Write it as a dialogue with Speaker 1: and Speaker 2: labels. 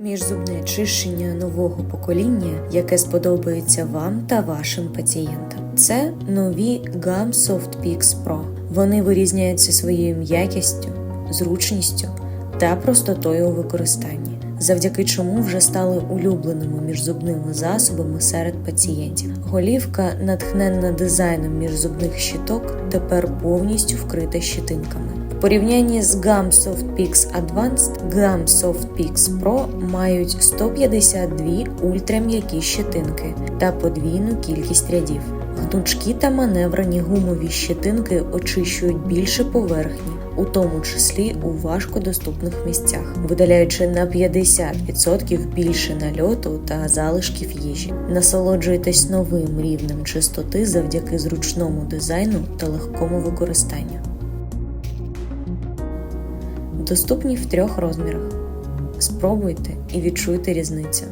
Speaker 1: Міжзубне чищення нового покоління, яке сподобається вам та вашим пацієнтам. Це нові Gum Soft Pix Pro. Вони вирізняються своєю м'якістю, зручністю та простотою у використанні, завдяки чому вже стали улюбленими міжзубними засобами серед пацієнтів. Голівка, натхненна дизайном міжзубних щиток, тепер повністю вкрита щитинками. В порівнянні з Gum Soft Pix Advanced, Gum Soft Pix Pro мають 152 ультрам'які щетинки та подвійну кількість рядів. Гнучкі та маневрені гумові щетинки очищують більше поверхні, у тому числі у важкодоступних місцях, видаляючи на 50% більше нальоту та залишків їжі. Насолоджуйтесь новим рівнем чистоти завдяки зручному дизайну та легкому використанню. Доступні в трьох розмірах. Спробуйте і відчуйте різницю.